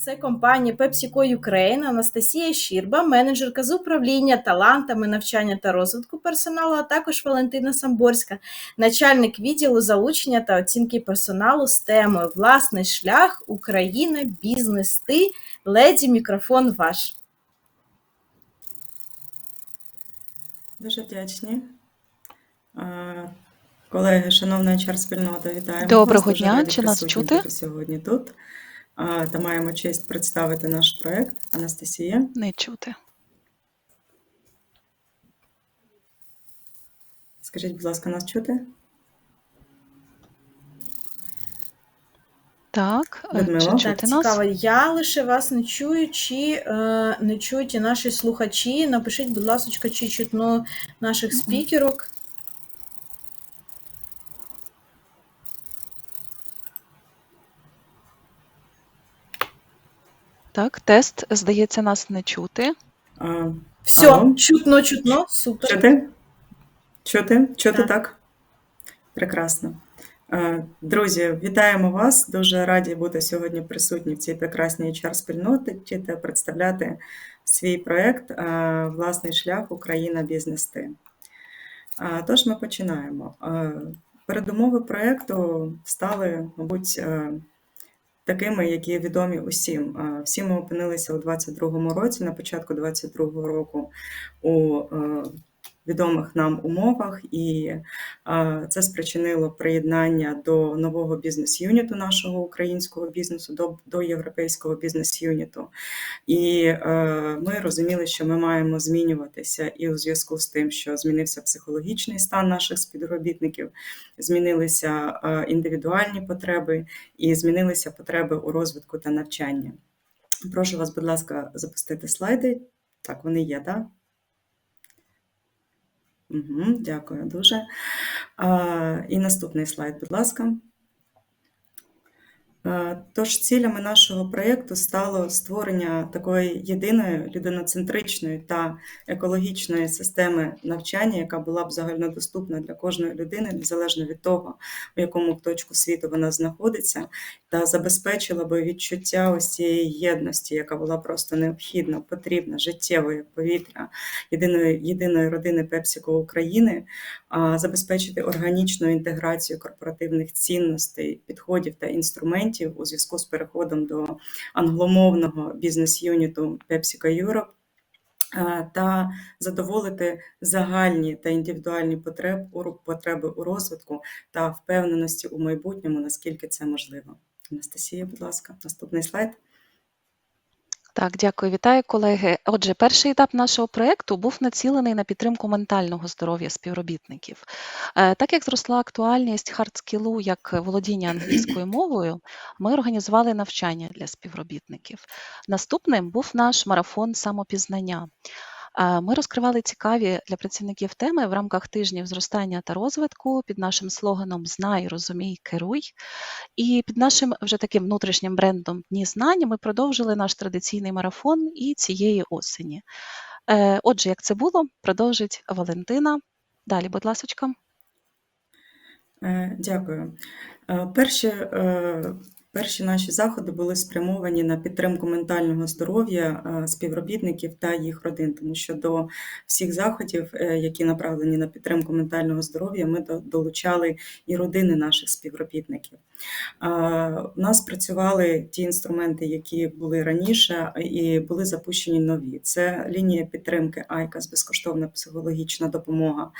Це компанія PepsiCo Ukraine, Анастасія Щірба, менеджерка з управління талантами, навчання та розвитку персоналу, а також Валентина Самборська, начальник відділу залучення та оцінки персоналу з темою Власний шлях, Україна, бізнес ти. Леді, мікрофон ваш. Дуже вдячні. Колеги, шановна HR-спільнота, вітаємо Доброго вас. Дня. Чи нас чути? сьогодні тут. Та маємо честь представити наш проект. Анастасія. Не чути. Скажіть, будь ласка, нас чути? Так, е, Людмила? чи чути Так, нас? Я лише вас не чую, чи е, не чують і наші слухачі. Напишіть, будь ласка, чи чутно наших спікерок. Так, тест, здається, нас не чути. Е, Все, Алло? чутно, чутно, супер. Чути? Чути? Чути Так. так? Прекрасно. Друзі, вітаємо вас. Дуже раді бути сьогодні присутні в цій прекрасній HR-спільноті та представляти свій проект е, Власний шлях Україна бізнес ти. Тож ми починаємо. Передумови проекту стали, мабуть, такими, які відомі усім. Всі ми опинилися у 22-му році, на початку 22-го року у е, відомих нам умовах, і е, це спричинило приєднання до нового бізнес-юніту нашого українського бізнесу, до, до європейського бізнес-юніту. І е, ми розуміли, що ми маємо змінюватися і у зв'язку з тим, що змінився психологічний стан наших співробітників, змінилися е, індивідуальні потреби і змінилися потреби у розвитку та навчанні. Прошу вас, будь ласка, запустити слайди. Так, вони є, так? Угу, дякую дуже. А, і наступний слайд, будь ласка. Е, Тож цілями нашого проєкту стало створення такої єдиної людиноцентричної та екологічної системи навчання, яка була б загальнодоступна для кожної людини, незалежно від того, в якому точку світу вона знаходиться, та забезпечила би відчуття ось цієї єдності, яка була просто необхідна, потрібна, життєвою як повітря єдиної, єдиної родини PepsiCo України, а, забезпечити органічну інтеграцію корпоративних цінностей, підходів та інструментів у зв'язку з переходом до англомовного бізнес-юніту PepsiCo Europe е, та задоволити загальні та індивідуальні потреби потреби у розвитку та впевненості у майбутньому, наскільки це можливо. Анастасія, будь ласка, наступний слайд. Так, дякую, вітаю, колеги. Отже, перший етап нашого проєкту був націлений на підтримку ментального здоров'я співробітників. Е, Так як зросла актуальність хардскілу як володіння англійською мовою, ми організували навчання для співробітників. Наступним був наш марафон самопізнання. Ми розкривали цікаві для працівників теми в рамках тижнів зростання та розвитку під нашим слоганом Знай, розумій, керуй. І під нашим вже таким внутрішнім брендом Дні знань ми продовжили наш традиційний марафон і цієї осені. Е, Отже, як це було, продовжить Валентина. Далі, будь ласочка. Е, Дякую. Е, Перші, наші заходи були спрямовані на підтримку ментального здоров'я е, співробітників та їх родин, тому що до всіх заходів, е, які направлені на підтримку ментального здоров'я, ми долучали і родини наших співробітників. Е, У нас працювали ті інструменти, які були раніше, і були запущені нові. Це лінія підтримки ICAS, безкоштовна психологічна допомога.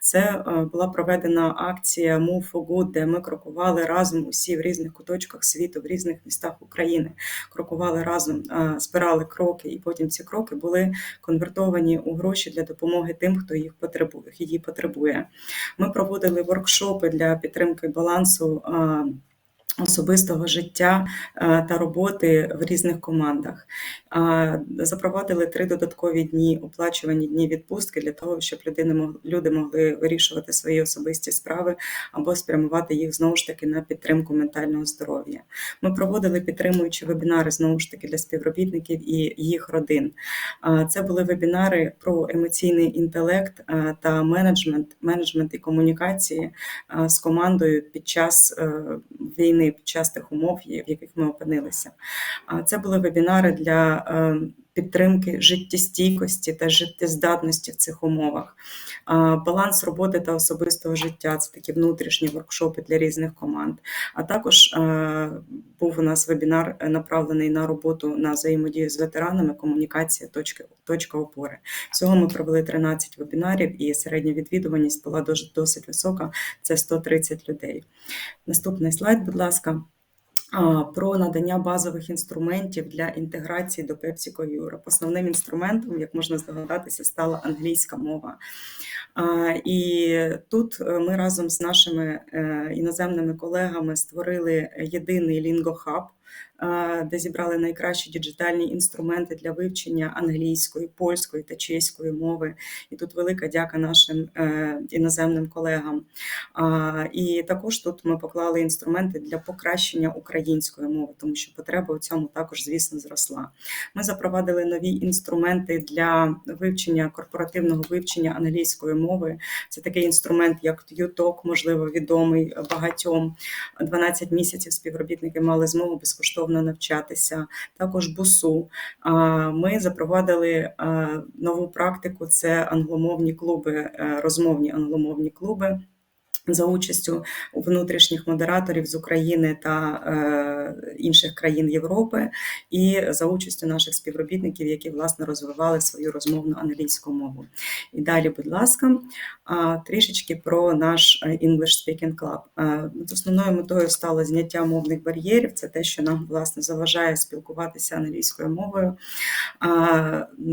Це була проведена акція Move for Good, де ми крокували разом усі в різних куточках світу, в різних містах України. Крокували разом, е, збирали кроки, і потім ці кроки були конвертовані у гроші для допомоги тим, хто їх потребує, її потребує. Ми проводили воркшопи для підтримки балансу. Особистого життя е, та роботи в різних командах запровадили три додаткові дні, оплачувані дні відпустки для того, щоб люди могли вирішувати свої особисті справи або спрямувати їх знову ж таки на підтримку ментального здоров'я. Ми проводили підтримуючі вебінари знову ж таки для співробітників і їх родин. Це були вебінари про емоційний інтелект е, та менеджмент, менеджмент і комунікації е, з командою під час війни війни під час тих умов, в яких ми опинилися. Це були вебінари для е, підтримки життєстійкості та життєздатності в цих умовах. Баланс роботи та особистого життя це такі внутрішні воркшопи для різних команд. А також був у нас вебінар е, направлений на роботу на взаємодію з ветеранами, комунікація, точка, точка опори. Всього ми провели 13 вебінарів, і середня відвідуваність була досить висока. Це 130 людей. Наступний слайд, будь ласка. Про надання базових інструментів для інтеграції до PepsiCo Europe. Основним інструментом, як можна здогадатися, стала англійська мова. І тут е, ми разом з нашими е, іноземними колегами створили єдиний лінгохаб, де зібрали найкращі діджитальні інструменти для вивчення англійської, польської та чеської мови. І тут велика дяка нашим е, іноземним колегам. І також тут ми поклали інструменти для покращення української мови, тому що потреба у цьому також, звісно, зросла. Ми запровадили нові інструменти для вивчення корпоративного вивчення англійської мови. Це такий інструмент, як TUTOK, можливо, відомий багатьом. 12 місяців співробітники мали змогу безкоштовно навчатися. Також БУСУ. Ми запровадили нову практику: це англомовні клуби, е, розмовні англомовні клуби за участю внутрішніх модераторів з України та е, інших країн Європи, і за участю наших співробітників, які власне розвивали свою розмовну англійську мову. І далі, будь ласка, трішечки про наш е, English Speaking Club. Е, основною метою стало зняття мовних бар'єрів. Це те, що нам власне заважає спілкуватися англійською мовою,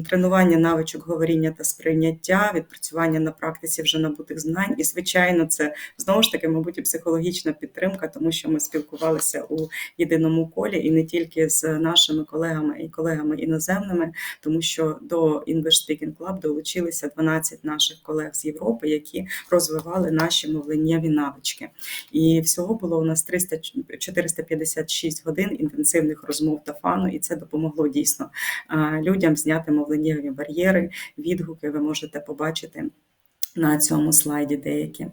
тренування навичок говоріння та сприйняття, відпрацювання на практиці вже набутих знань. І, звичайно, це знову ж таки, мабуть, і психологічна підтримка, тому що ми спілкувалися у єдиному колі і не тільки з нашими колегами і колегами іноземними, тому що до English Speaking Club долучилися 12 наших колег з Європи, які розвивали наші мовленнєві навички. І всього було у нас 300, 456 годин інтенсивних розмов та фану, і це допомогло дійсно людям зняти мовленнєві бар'єри, відгуки. Ви можете побачити на цьому слайді деякі.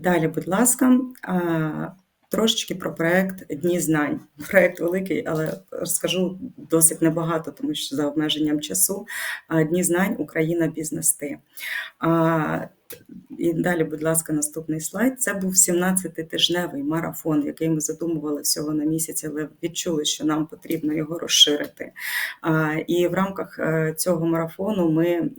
Далі, будь ласка, трошечки про проект Дні знань. Проект великий, але розкажу досить небагато, тому що за обмеженням часу. Дні знань Україна бізнести. І далі, будь ласка, наступний слайд. Це був 17-тижневий марафон, який ми задумували всього на місяць, але відчули, що нам потрібно його розширити. І в рамках е, цього марафону ми.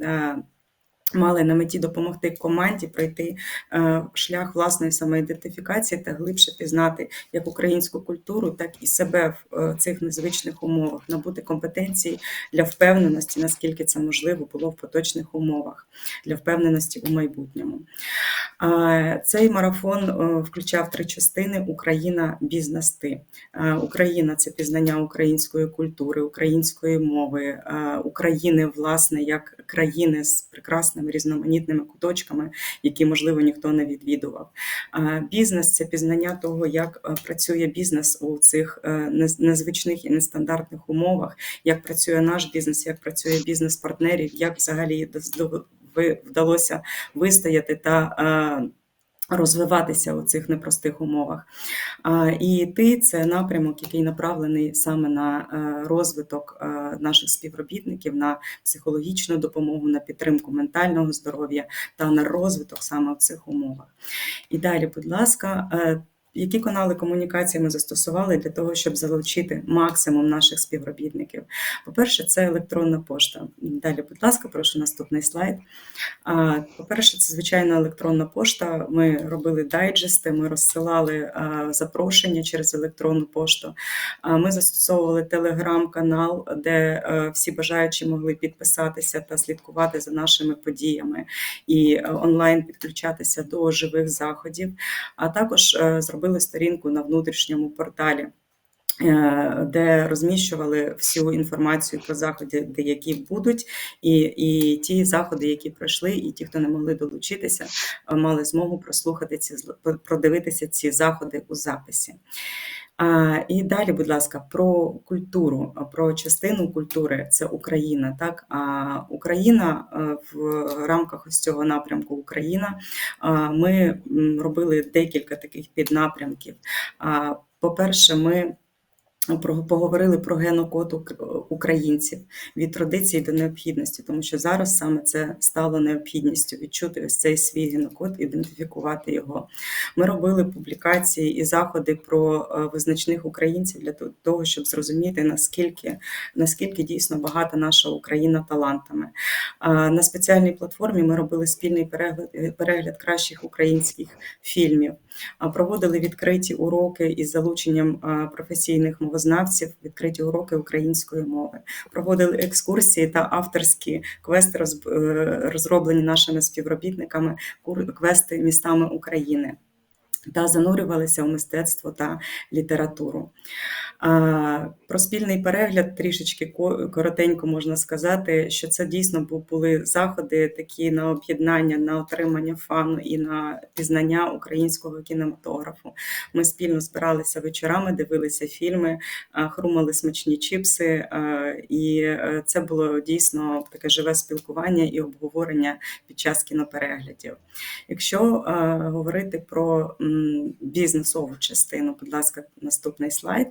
Мали на меті допомогти команді пройти е, шлях власної самоідентифікації та глибше пізнати як українську культуру, так і себе в е, цих незвичних умовах, набути компетенції для впевненості, наскільки це можливо було в поточних умовах, для впевненості у майбутньому. Цей марафон е, включав три частини: Україна бізнес ти. Україна це пізнання української культури, української мови, України, власне, як країни з прекрасним класними різноманітними куточками, які, можливо, ніхто не відвідував. Бізнес це пізнання того, як е, працює бізнес у цих е, незвичних і нестандартних умовах, як працює наш бізнес, як працює бізнес партнерів, як взагалі вдалося вистояти та. Е, розвиватися у цих непростих умовах. І ти це напрямок, який направлений саме на е, розвиток е, наших співробітників, на психологічну допомогу, на підтримку ментального здоров'я та на розвиток саме в цих умовах. І далі, будь ласка, які канали комунікації ми застосували для того, щоб залучити максимум наших співробітників? По-перше, це електронна пошта. Далі, будь ласка, прошу наступний слайд. По-перше, це звичайна електронна пошта. Ми робили дайджести, ми розсилали запрошення через електронну пошту. Ми застосовували телеграм-канал, де всі бажаючі могли підписатися та слідкувати за нашими подіями і онлайн підключатися до живих заходів. А також зробили зробили сторінку на внутрішньому порталі. Е, де розміщували всю інформацію про заходи, які будуть, і і ті заходи, які пройшли, і ті, хто не могли долучитися, мали змогу прослухати ці продивитися ці заходи у записі. А, і далі, будь ласка, про культуру, про частину культури це Україна. Так, а Україна е, в рамках ось цього напрямку Україна. Ми робили декілька таких піднапрямків. По-перше, ми поговорили про генокод українців від традиції до необхідності, тому що зараз саме це стало необхідністю відчути ось цей свій генокод, ідентифікувати його. Ми робили публікації і заходи про е, визначних українців для того, щоб зрозуміти наскільки, наскільки дійсно багата наша Україна талантами. На спеціальній платформі ми робили спільний перегляд, перегляд кращих українських фільмів, проводили відкриті уроки із залученням професійних мовознавців, відкриті уроки української мови, проводили екскурсії та авторські квести, е, розроблені нашими співробітниками, квести містами України. Та занурювалися у мистецтво та літературу. Про спільний перегляд трішечки ко- коротенько можна сказати, що це дійсно були заходи такі на об'єднання, на отримання фану і на пізнання українського кінематографу. Ми спільно збиралися вечорами, дивилися фільми, хрумали смачні чіпси, і е, це було дійсно таке живе спілкування і обговорення під час кінопереглядів. Якщо говорити про бізнесову частину, будь ласка, наступний слайд.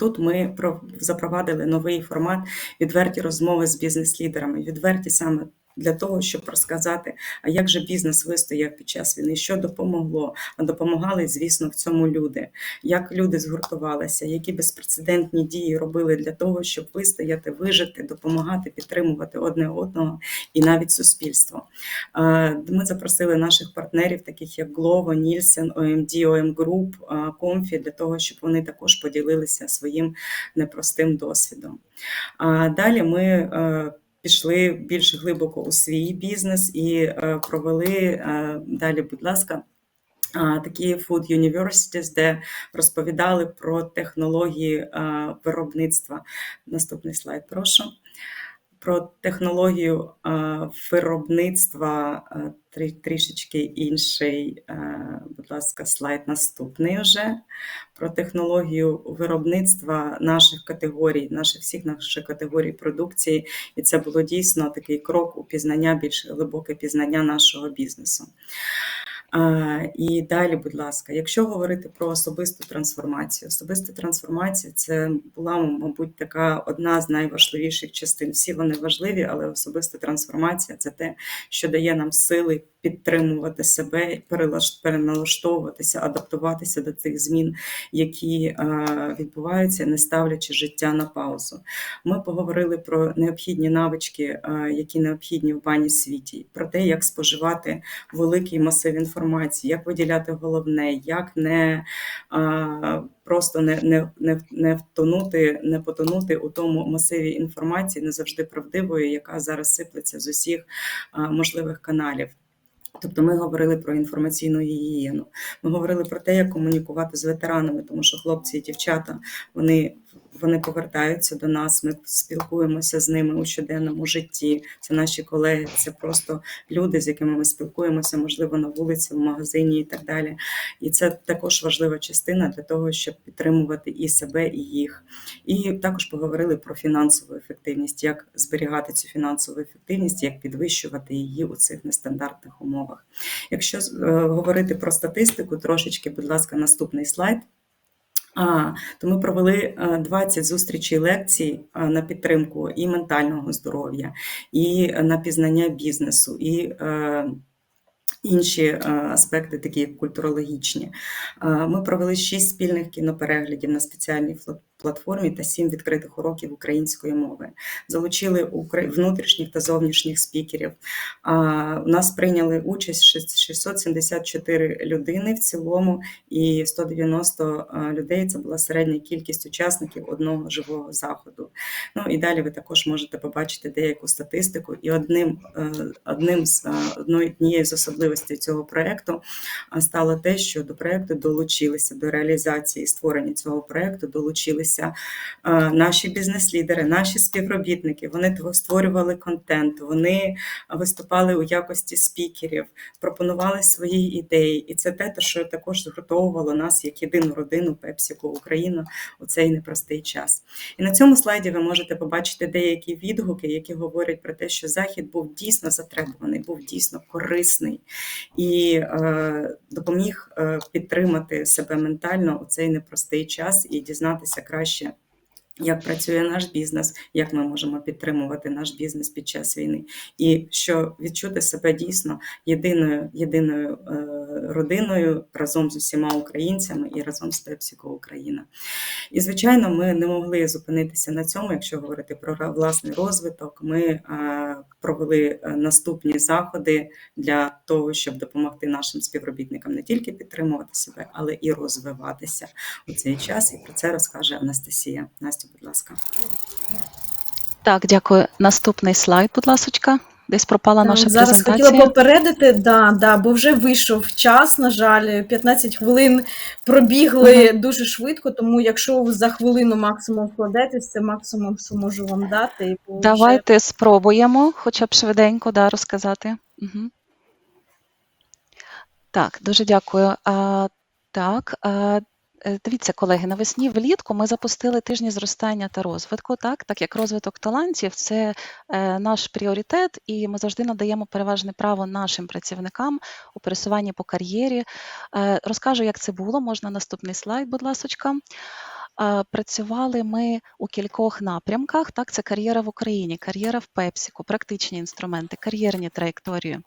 Тут ми про- запровадили новий формат відверті розмови з бізнес-лідерами. Відверті саме для того, щоб розказати, а як же бізнес вистояв під час війни, що допомогло. А допомагали, звісно, в цьому люди. Як люди згуртувалися, які безпрецедентні дії робили для того, щоб вистояти, вижити, допомагати, підтримувати одне одного і навіть суспільство. Е, Ми запросили наших партнерів, таких як Glovo, Nielsen, OMD, OM Group, е, Comfy, для того, щоб вони також поділилися своїм непростим досвідом. А Далі ми е, пішли більш глибоко у свій бізнес і е, провели е, далі, будь ласка. Такі food universities, де розповідали про технології е, виробництва. Наступний слайд, прошу про технологію е, виробництва е, трі- трішечки інший, е, будь ласка, слайд наступний вже. Про технологію виробництва наших категорій, наших всіх наших категорій продукції. І це було дійсно такий крок у пізнання, більш глибоке пізнання нашого бізнесу. І далі, будь ласка, якщо говорити про особисту трансформацію, особиста трансформація це була, мабуть, така одна з найважливіших частин. Всі вони важливі, але особиста трансформація це те, що дає нам сили підтримувати себе, переналаштовуватися, адаптуватися до тих змін, які е, відбуваються, не ставлячи життя на паузу. Ми поговорили про необхідні навички, е, які необхідні в бані світі, про те, як споживати великий масив інформації, як виділяти головне, як не а, просто не, не, не, не втонути, не потонути у тому масиві інформації, не завжди правдивої, яка зараз сиплеться з усіх а, можливих каналів. Тобто ми говорили про інформаційну гігієну. Ми говорили про те, як комунікувати з ветеранами, тому що хлопці і дівчата вони, вони повертаються до нас. Ми спілкуємося з ними у щоденному житті. Це наші колеги, це просто люди, з якими ми спілкуємося, можливо, на вулиці, в магазині і так далі. І це також важлива частина для того, щоб підтримувати і себе, і їх. І також поговорили про фінансову ефективність, як зберігати цю фінансову ефективність, як підвищувати її у цих нестандартних умовах. Якщо е, говорити про статистику, трошечки, будь ласка, наступний слайд. А, то ми провели е, 20 зустрічей лекцій е, на підтримку і ментального здоров'я, і на пізнання бізнесу, і е, інші е, аспекти, такі як культурологічні. Е, Ми провели 6 спільних кінопереглядів на спеціальній платформі та 7 відкритих уроків української мови. Залучили внутрішніх та зовнішніх спікерів. У нас прийняли участь шест- 674 людини в цілому, і 190 е, людей це була середня кількість учасників одного живого заходу. Ну і далі ви також можете побачити деяку статистику. І одним, е, одним з е, однією з особливостей цього проекту стало те, що до проекту долучилися до реалізації створення цього проекту долучилися займалися е, наші бізнес-лідери, наші співробітники. Вони тво- створювали контент, вони виступали у якості спікерів, пропонували свої ідеї. І це те, що також згуртовувало нас як єдину родину PepsiCo Україна у цей непростий час. І на цьому слайді ви можете побачити деякі відгуки, які говорять про те, що захід був дійсно затребуваний, був дійсно корисний і е, допоміг е, підтримати себе ментально у цей непростий час і дізнатися краще краще. Як працює наш бізнес, як ми можемо підтримувати наш бізнес під час війни, і що відчути себе дійсно єдиною єдиною е, родиною разом з усіма українцями і разом з PepsiCo Україна. І звичайно, ми не могли зупинитися на цьому, якщо говорити про власний розвиток. Ми е, провели е, наступні заходи для того, щоб допомогти нашим співробітникам не тільки підтримувати себе, але і розвиватися у цей час. І про це розкаже Анастасія. Настя, будь ласка. Так, дякую. Наступний слайд, будь ласочка. Десь пропала наша Зараз презентація. хотіла попередити, да, да, бо вже вийшов час, на жаль, 15 хвилин пробігли дуже швидко, тому якщо ви за хвилину максимум вкладетесь, це максимум, що можу вам дати. І вже- Давайте спробуємо хоча б швиденько да, розказати. Угу. Так, дуже дякую. А, так, а, дивіться, колеги, навесні влітку ми запустили тижні зростання та розвитку, так, так як розвиток талантів це е, наш пріоритет, і ми завжди надаємо переважне право нашим працівникам у пересуванні по кар'єрі. Е, розкажу, як це було. Можна наступний слайд, будь ласочка. Е, Працювали ми у кількох напрямках. Так, це кар'єра в Україні, кар'єра в Пепсіку, практичні інструменти, кар'єрні траєкторії.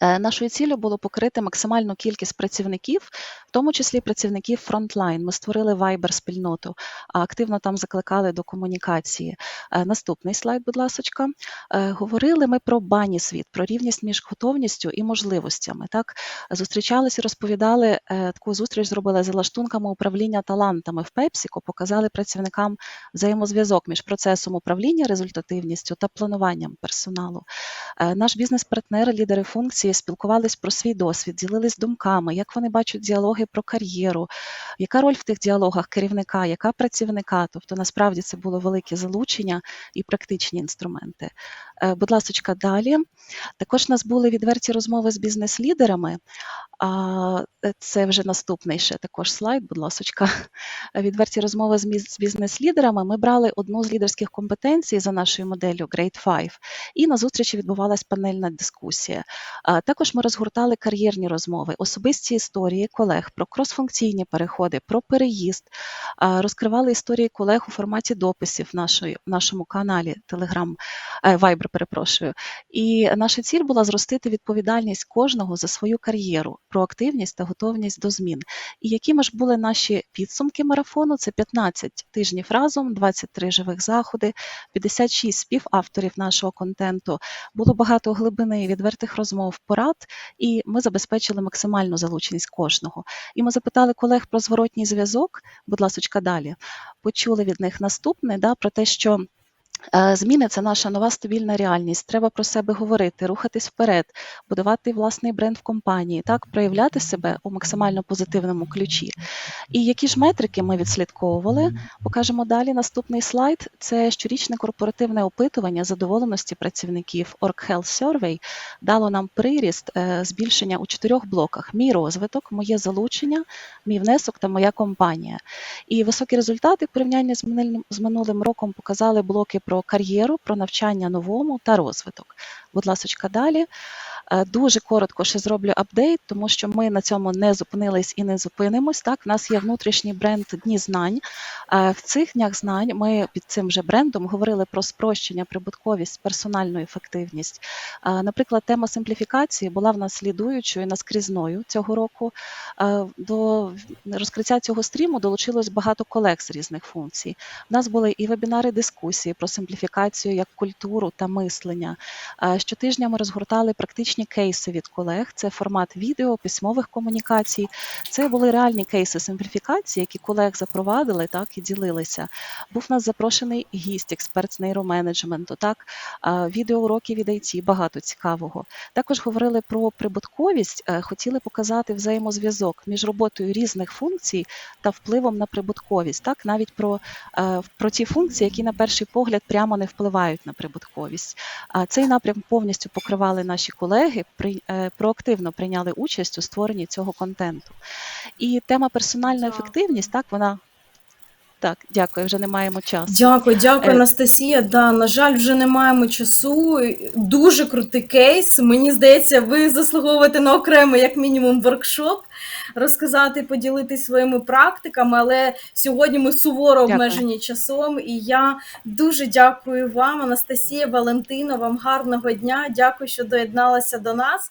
Е, Нашою ціллю було покрити максимальну кількість працівників, в тому числі працівників фронтлайн. Ми створили Viber спільноту, а активно там закликали до комунікації. Е, Наступний слайд, будь ласочка. Е, Говорили ми про бані світ, про рівність між готовністю і можливостями. Так зустрічалися, розповідали таку зустріч зробили за лаштунками управління талантами в Пепсіко, показали працівникам взаємозв'язок між процесом управління результативністю та плануванням персоналу. Наш бізнес-партнер, лідери функції спілкувались про свій досвід, ділились думками, як вони бачать діалоги про кар'єру, яка роль в тих діалогах керівника, яка працівника. Тобто насправді це було велике залучення і практичні інструменти. Е, Будь ласка, далі. Також у нас були відверті розмови з бізнес-лідерами. Е, це вже наступний ще також слайд, будь ласочка. Відверті розмови з бізнес-лідерами. Ми брали одну з лідерських компетенцій за нашою моделлю Great Five, і на зустрічі відбувалась панельна дискусія. Також ми розгортали кар'єрні розмови, особисті історії колег про кросфункційні переходи, про переїзд, розкривали історії колег у форматі дописів в нашому каналі Telegram, е, Viber, перепрошую. І наша ціль була зростити відповідальність кожного за свою кар'єру, проактивність та готовність до змін. І якими ж були наші підсумки марафону? Це 15 тижнів разом, 23 живих заходи, 56 співавторів нашого контенту. Було багато глибини відвертих розмов, порад, і ми забезпечили максимальну залученість кожного. І ми запитали колег про зворотній зв'язок. Будь ласочка, далі почули від них наступне да, про те, що. Е, Зміни це наша нова стабільна реальність. Треба про себе говорити, рухатись вперед, будувати власний бренд в компанії, так проявляти себе у максимально позитивному ключі. І які ж метрики ми відслідковували? Покажемо далі. Наступний слайд це щорічне корпоративне опитування задоволеності працівників Org Health Survey дало нам приріст е, збільшення у чотирьох блоках: мій розвиток, моє залучення, мій внесок та моя компанія. І високі результати в порівнянні з минулим роком показали блоки про кар'єру, про навчання новому та розвиток. Будь ласочка, далі. Е, Дуже коротко ще зроблю апдейт, тому що ми на цьому не зупинились і не зупинимось. Так, в нас є внутрішній бренд Дні знань. Е, В цих днях знань ми під цим же брендом говорили про спрощення, прибутковість, персональну ефективність. Е, Наприклад, тема симпліфікації була в нас слідуючою наскрізною цього року. До розкриття цього стріму долучилось багато колег з різних функцій. У нас були і вебінари дискусії про симпліфікацію як культуру та мислення. Щотижня ми розгортали практичні справжні кейси від колег. Це формат відео, письмових комунікацій. Це були реальні кейси симпліфікації, які колег запровадили так і ділилися. Був нас запрошений гість, експерт з нейроменеджменту, так відеоуроки від IT, багато цікавого. Також говорили про прибутковість, е, хотіли показати взаємозв'язок між роботою різних функцій та впливом на прибутковість. Так, навіть про, е, про ті функції, які на перший погляд прямо не впливають на прибутковість. А цей напрям повністю покривали наші колеги, при, е, проактивно прийняли участь у створенні цього контенту. І тема персональна ефективність, так, вона. Так, дякую, вже не маємо часу. Дякую, дякую, Е, Анастасія. Да, на жаль, вже не маємо часу. Дуже крутий кейс. Мені здається, ви заслуговуєте на окремий, як мінімум, воркшоп, розказати, поділитись своїми практиками. Але сьогодні ми суворо Дякую. обмежені часом. І я дуже дякую вам, Анастасія Валентина. Вам гарного дня. Дякую, що доєдналася до нас.